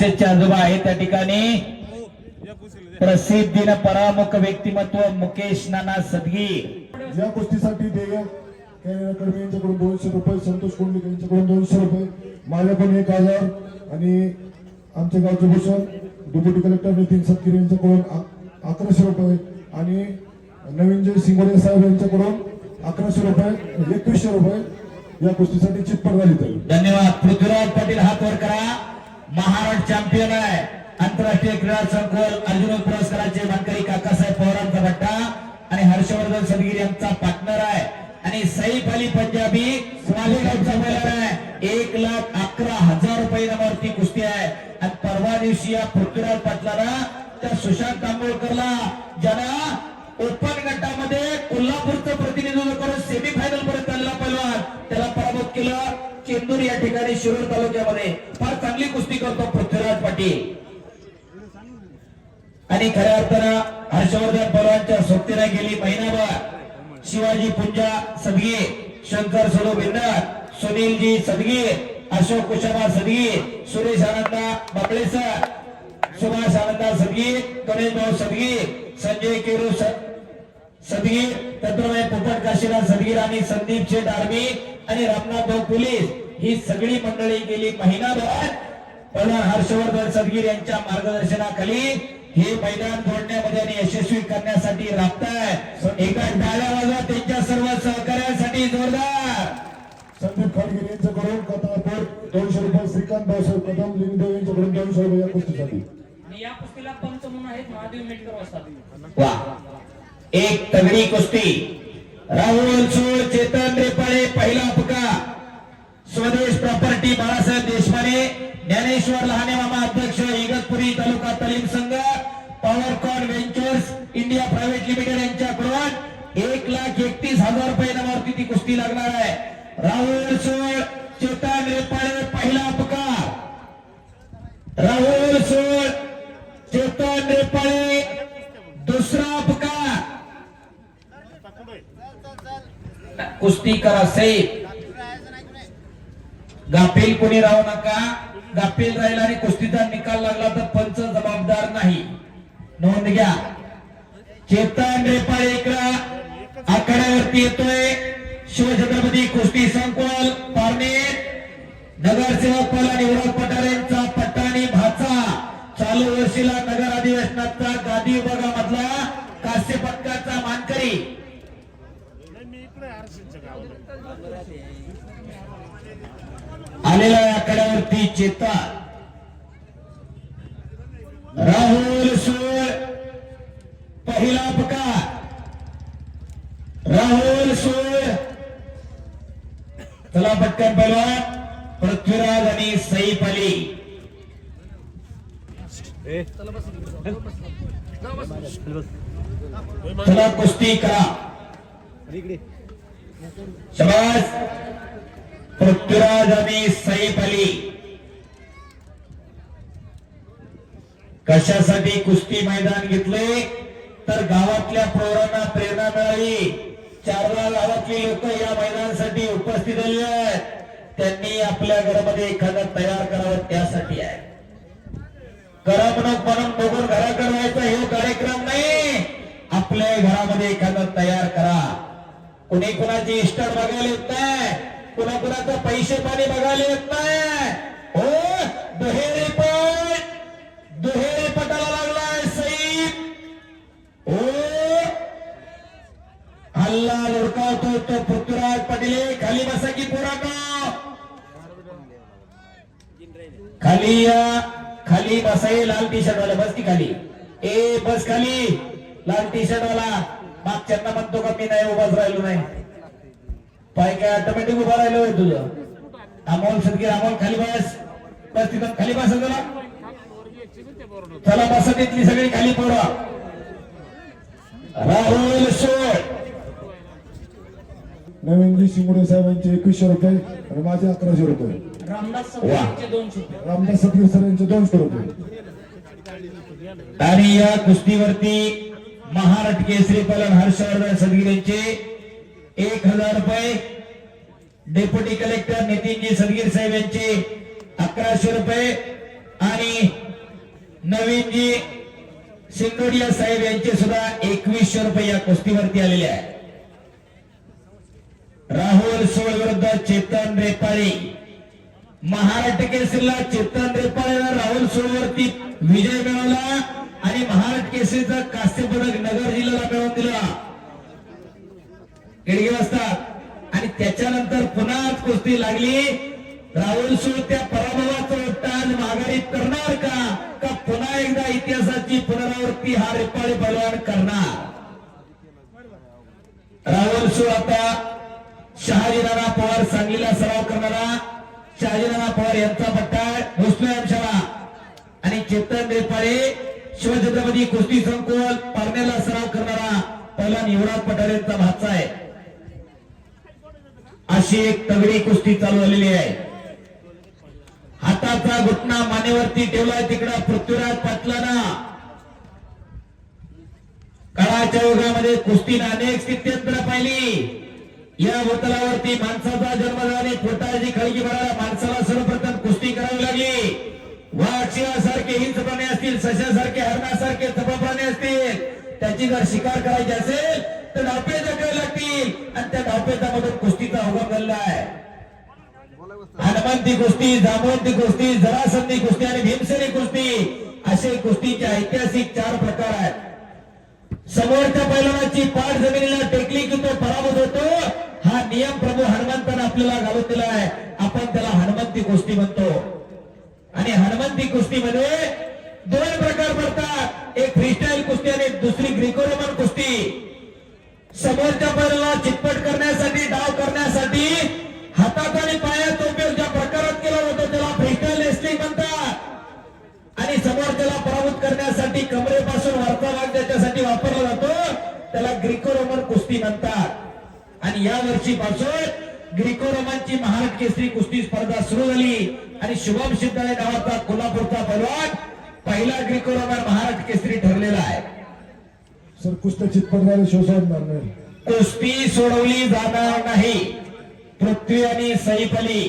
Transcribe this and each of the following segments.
हर्षदचे आजोबा आहे त्या ठिकाणी. प्रसिद्धीनं परामुख व्यक्तिमत्व मुकेश नाना सदगी. या गोष्टीसाठी देय कडवे यांच्याकडून दोनशे रुपये संतोष कोंडलिक यांच्याकडून दोनशे रुपये माझ्याकडून एक हजार आणि आमच्या गावचे भूषण डेप्युटी कलेक्टर नितीन सतगिरी यांच्याकडून अकराशे रुपये आणि नवीन जय सिंगोडे साहेब यांच्याकडून अकराशे रुपये एकवीसशे रुपये या गोष्टीसाठी चितपट झाली धन्यवाद. पृथ्वीराज पाटील हात वर करा. महाराष्ट्र चॅम्पियन आहे. आंतरराष्ट्रीय क्रीडा संकुल अर्जुन पुरस्काराचे मानकरी काकासाहेब पवारांचा भट्टा आणि हर्षवर्धन सदगीर यांचा पार्टनर आहे. आणि सईफ अली पंजाबी मालेगावचा महिला आहे. एक लाख अकरा हजार रुपये नामावरती कुस्ती आहे. आणि परवा दिवशी या पृथ्वीराज पाटलाला त्या सुशांत तांबोळकरला ज्यांना ओपन गटामध्ये कोल्हापूरचं प्रतिनिधित्व करून सेमीफायनल पर्यंत आलेला पैलवान. त्याला पराभूत केलं चेंदूर या ठिकाणी शिरूर तालुक्यामध्ये. फार चांगली कुस्ती करतो पृथ्वीराज पाटील. आणि खऱ्या अर्थानं हर्षवर्धन पवारांच्या सोबतीला गेली महिनाभर. शिवाजी पुंजा सदगी शंकर सडू बिंदर सुनीलजी सदगी अशोक कुशमा सदगी सुरेश आनंदा बाबळेसर सुभाष आनंदा सदगी गणेश भाऊ सदगी संजय केरू सदगीर सदगी पोपट काशीला सदगीर आणि संदीप शेठ आर्मी आणि रामनाथ भाऊ पोलीस ही सगळी मंडळी गेली महिनाभर पवार हर्षवर्धन सदगीर यांच्या मार्गदर्शनाखाली हे मैदान जोडण्यामध्ये आणि यशस्वी करण्यासाठी राबताय. एका डाव्या वाजवा त्यांच्या सर्व सहकार्यासाठी जोरदार. संदीप खाडगिरी यांच्याकडून कथापूर दोनशे रुपये श्रीकांत भाऊसाहेब कदम लिंगदेव यांच्याकडून दोनशे रुपये या गोष्टीसाठी. आणि या कुस्तीला पंच म्हणून आहेत महादेव मेटकर असतात वा. एक तगडी कुस्ती. राहुल सूळ चेतन रेपाळे पहिला अपका स्वदेश प्रॉपर्टी बाळासाहेब देशमाने ज्ञानेश्वर लहाने मामा अध्यक्ष इगतपुरी तालुका तालीम संघ Powercon ventures India private limited यांच्याकडून एक लाख एकतीस हजार रुपये नावावरती ती कुस्ती लागणार आहे. राहुल सूळ चेतन रेपाळे पहिला अपकार राहुल सूळ चेतन रेपाळे दुसरा अपकार कुस्ती करा सैफ. गाफील कोणी राहू नका. गाफील राहिला आणि कुस्तीचा निकाल लागला तर पंच जबाबदार नाही. नोंद घ्या. चेतन रेपा एकरा आखाड्यावरती येतोय. शिवछत्रपती कुस्ती संकुल पारणे नगरसेवक पला निवडक पठारेंचा पट्टाणी भाचा चालू वर्षीला नगर अधिवेशनाचा गादी विभागामधला कास्य पदकाचा मानकरी आलेला आहे आकड्यावरती चेता राहुल सूळ पहिला अपकार. राहुल सूळ. चला पटकन पहिलवान पृथ्वीराज आणि सईफ अली. चला कुस्ती करा. शबास पृथ्वीराज आणि सैफ अली. कशासाठी कुस्ती मैदान घेतले? तर गावातल्या पोरांना प्रेरणा मिळाली. चारला गावातली लोक या मैदानासाठी उपस्थित झाली आहेत. त्यांनी आपल्या घरामध्ये एखादं तयार करावं त्यासाठी आहे. करमणूक म्हणून बघून घराकडे व्हायचा हे कार्यक्रम नाही. आपल्या घरामध्ये एखादं तयार करा. कुणी कुणाची इस्टर बघायला येत नाही कुणा कुणाचं पैसे पाणी बघायला येत नाही. हो दुहेरी पट दुहेरी पटाला लागलाय सईद. हो हल्ला लुडकावतो तो पृथ्वीराज पाटील. खाली बसा की पुराणो खाली या खाली बसाई लाल टी शर्ट वाला बस की खाली. ए बस खाली. लाल टी शर्ट वाला मागच्यांना म्हणतो का मी नाही उभाच राहिलो नाही. पाय काय ऑटोमॅटिक उभा राहिलो आहे तुझं. अमोल सदगीर अमोल खाली बस. बस तिथं खाली बस तुला चला बसा तिथली सगळी खाली पोरा. राहुल सोड नवीनजी शिंगोडे साहेबांचे एकवीसशे रुपये आणि माझे अकराशे रामदास रुपये. रामदास सतगीर सर यांचे दोनशे रुपये. आणि या कुस्तीवरती महाराष्ट्र केसरी पालन हर्षवर्धन सदगीर यांचे एक हजार रुपये. डेप्युटी कलेक्टर नितीनजी सदगीर साहेब यांचे अकराशे रुपये. आणि नवीनजी सिंगोडिया साहेब यांचे सुद्धा एकवीसशे रुपये या कुस्तीवरती आलेले आहे. राहुल सोळ विरुद्ध चेतन रेपाळे. महाराष्ट्र केसरीला चेतन रेपाळे राहुल सोळवरती विजय मिळवला. आणि महाराष्ट्र केसरीचा कास्य पदक नगर जिल्ह्याला मिळवून दिला. गिडगे असतात आणि त्याच्यानंतर पुन्हा कुस्ती लागली. राहुल सूळ त्या पराभवाचा उट्टाण माघारी करणार का? का पुन्हा एकदा इतिहासाची पुनरावृत्ती हा रेपाळी बलवान करणार? राहुल सूळ आता शहाजीराणा पवार सांगलीला सराव करणारा. शहाजीराणा पवार यांचा पट्टा मुस्लिम शाळा आणि चेतन रेपाळे शिवछत्रपती कुस्ती संकुल पारनेला सराव करणारा पहिला युवराज पठारेंचा भाचा आहे. अशी एक तगडी कुस्ती चालू झालेली आहे. हाताचा घुटणा मानेवरती ठेवलाय तिकडं पृथ्वीराज पाटलाना. काळाच्या युगामध्ये कुस्तीनं अनेक स्थित्यंतर पाहिली. या भूतलावरती माणसाचा जन्म झाल्याने पोटाची खळगी भरायला माणसाला सर्व लागली हिंच हिंस प्राणी असतील सशासारखे हरणासारखे चपळ प्राणी असतील. त्याची जर शिकार करायची असेल तर डावपे जगावे लागतील. आणि त्या डावपेचामधून कुस्तीचा अवघड झालेला आहे हनुमंती कुस्ती जामवंती कुस्ती जरासंधी कुस्ती आणि भीमसेनी कुस्ती असे कुस्तीचे ऐतिहासिक चार प्रकार आहेत. समोरच्या पैलवानाची पाठ जमिनीला टेकली की तो पराभूत होतो. हा नियम प्रभू हनुमंतानं आपल्याला घालून दिला आहे आपण त्याला हनुमंती कुस्ती म्हणतो. आणि हनुमंती कुस्तीमध्ये दोन प्रकार पडतात. एक फ्रीस्टाईल कुस्ती आणि दुसरी ग्रिको रोमन कुस्ती. समोरच्या पैलवानाला चितपट करण्यासाठी डाव करण्यासाठी हातात आणि पायाचा उपयोग ज्या प्रकारात केला जातो त्याला फ्रीस्टाईल रेस्लिंग म्हणतात. आणि समोरच्याला पराभूत करण्यासाठी कमरेपासून वरचा भाग ज्याच्यासाठी वापरला जातो त्याला ग्रिको रोमन कुस्ती म्हणतात. आणि या वर्षीपासून ग्रिको रोमनची महाराष्ट्र केसरी कुस्ती स्पर्धा सुरू झाली. आणि शुभम सिद्धाळे नावाचा कोल्हापूरचा पैलवान पहिला ग्रिको रोमन महाराष्ट्र केसरी ठरलेला आहे. सर कुस्त्या चितपट झाले शोषणार नाही कुस्ती सोडवली जाणार नाही. पृथ्वी आणि सईफ अली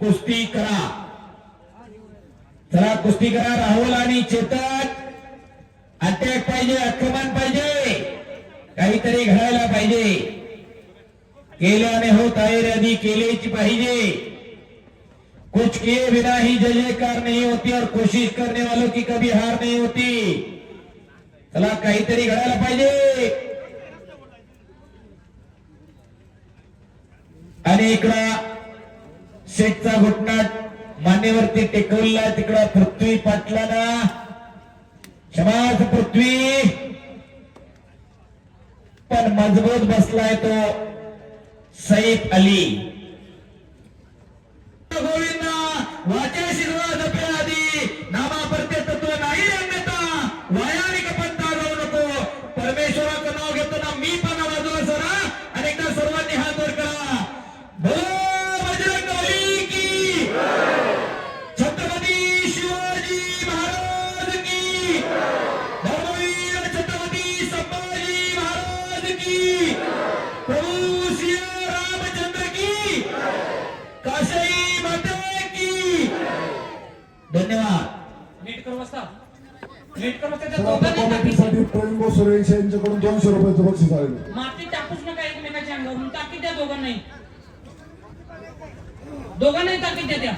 कुस्ती करा. चला कुस्ती करा. राहुल आणि चेतन. अटॅक पाहिजे आक्रमण पाहिजे. काहीतरी घडायला पाहिजे. केल्याने हो तयारी आधी केलेची पाहिजे. कुछ किए बिना ही जय जयकार नहीं होती और कोशिश करने वालों की कभी हार नहीं होती. चला काहीतरी घडायला पाहिजे. आणि इकडं शेठचा घुटना मानेवरती टेकवला तिकडं पृथ्वी पाटलाना क्षमाच पृथ्वी. पण मजबूत बसलाय तो. सईफ अली माती टाकूच नका एकमेकाच्या अंगावरून. टाकी द्या दोघांनाही. दोघांनाही टाकी द्या त्या.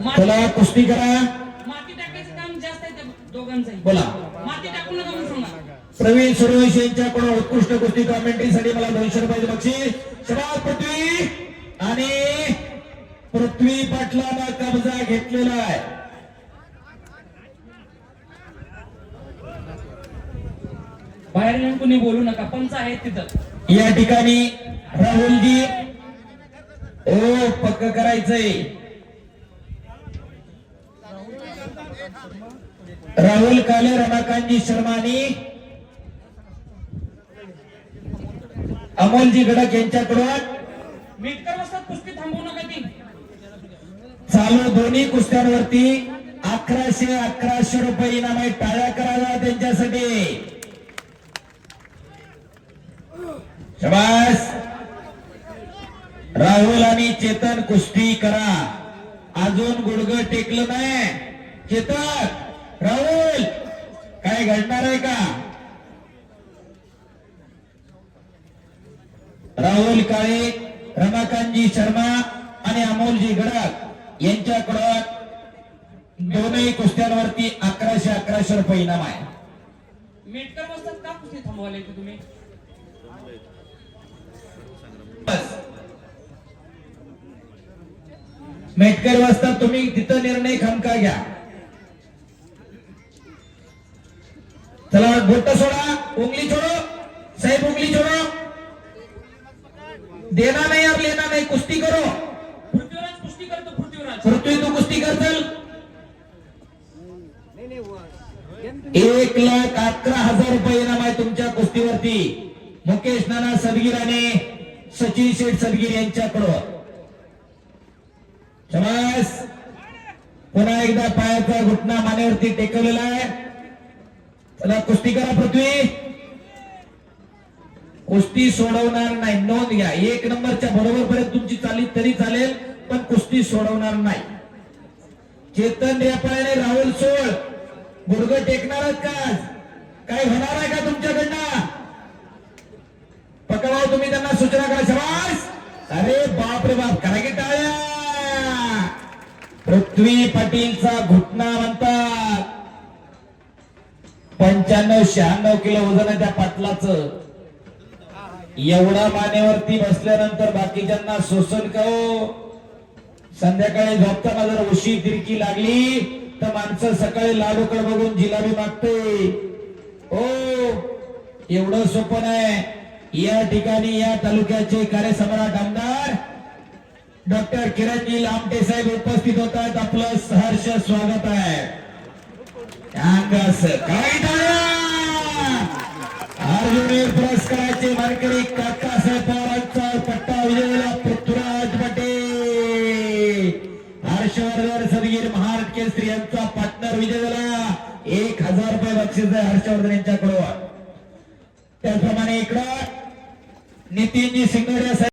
माती चला कुस्ती करा. माती टाकायचं काम जास्त आहे त्या दोघांचंही. बोला. माती टाकू नका म्हणून सांगा. प्रवीण सुरेश यांच्याकडून उत्कृष्ट कुस्ती कॉमेंट्रीसाठी मला दोनशे रुपयाचे बक्षीस शबाद पृथ्वी आणि पृथ्वी पाटलानं कब्जा घेतलेला आहे. बाहेर येऊन कुणी बोलू नका. पंच आहेत तिथं. या ठिकाणी राहुलजी ओ पक्क करायचंय. राहुल काले रमाकांतजी शर्मानी अमोलजी गडक यांच्याकडून मीट कर बसतात कुस्ती थांबवू नका ती. चालू दोन्ही कुस्त्यांवरती अकराशे अकराशे रुपये इनाम आहे. टाळ्या कराव्या त्यांच्यासाठी. शबास. राहुल आणि चेतन कुस्ती करा. अजून गुडग टेकलं नाही. चेतन राहुल काय घडणार आहे का? राहुल काळे रमाकांतजी शर्मा आणि अमोलजी गडक यांच्याकडं दोनही कुस्त्यांवरती अकराशे अकराशे रुपये इनाम आहे. मेटकर वाजतात का कुस्ती थांबवायला तुम्ही? मेटकर वाजता तुम्ही तिथं निर्णय खमका घ्या. चला बोट सोडा उंगली छोडो. साहेब उंगली छोडो. देना नहीं और लेना नहीं कुस्ती करो. पृथ्वीराज कुस्ती करतो पृथ्वीराज. पृथ्वी तू कुस्ती कर चल एक लाख अकरा हजार रुपये इनाम आहे तुमच्या कुस्तीवरती. मुकेश नाना सदगीर आणि सचिन शेठ सदगीर यांच्याकडं. शबास. पुन्हा एकदा पायाचा घुटना मानेवरती टेकवलेला आहे. चला कुस्ती करा पृथ्वी. कुस्ती सोडवणार नाही. नोंद घ्या. एक नंबरच्या बरोबर पर्यंत तुमची चालली तरी चालेल पण कुस्ती सोडवणार नाही. चेतन रेपाळे राहुल सोळ. गुडग टेकणारच का काय होणार आहे का तुमच्याकडनं? पकडाव तुम्ही त्यांना सूचना करा शबास! अरे बाप रे बाप करा की टाळ्या! पृथ्वी पाटीलचा घुटना म्हणतात. पंच्याण्णव शहाण्णव किलो वजन त्या पाटलाच. एवढा मानेवरती बसल्यानंतर बाकीच्यांना शोषण का संध्याकाळी झोपताना जर उशी तिरकी लागली तर माणसं सकाळी लाडूकडे बघून जिलाबी मागते हो एवढं सोपं नाही. या ठिकाणी या तालुक्याचे कार्यसम्राट आमदार डॉक्टर किरणजी लामटे साहेब उपस्थित होत आहेत आपलं सहर्ष स्वागत आहे. अंगास अर्जुन पुरस्काराचे वारकरी काकासाहेब पवारांचा पट्टा विजयला पृथ्वीराज पटेल. हर्षवर्धन सदगीर महाराज केसरी यांचा पार्टनर विजय झाला एक हजार रुपये बक्षीस आहे हर्षवर्धन यांच्याकडून. त्याचप्रमाणे इकडं नितीनजी सिंगोडिया साहेब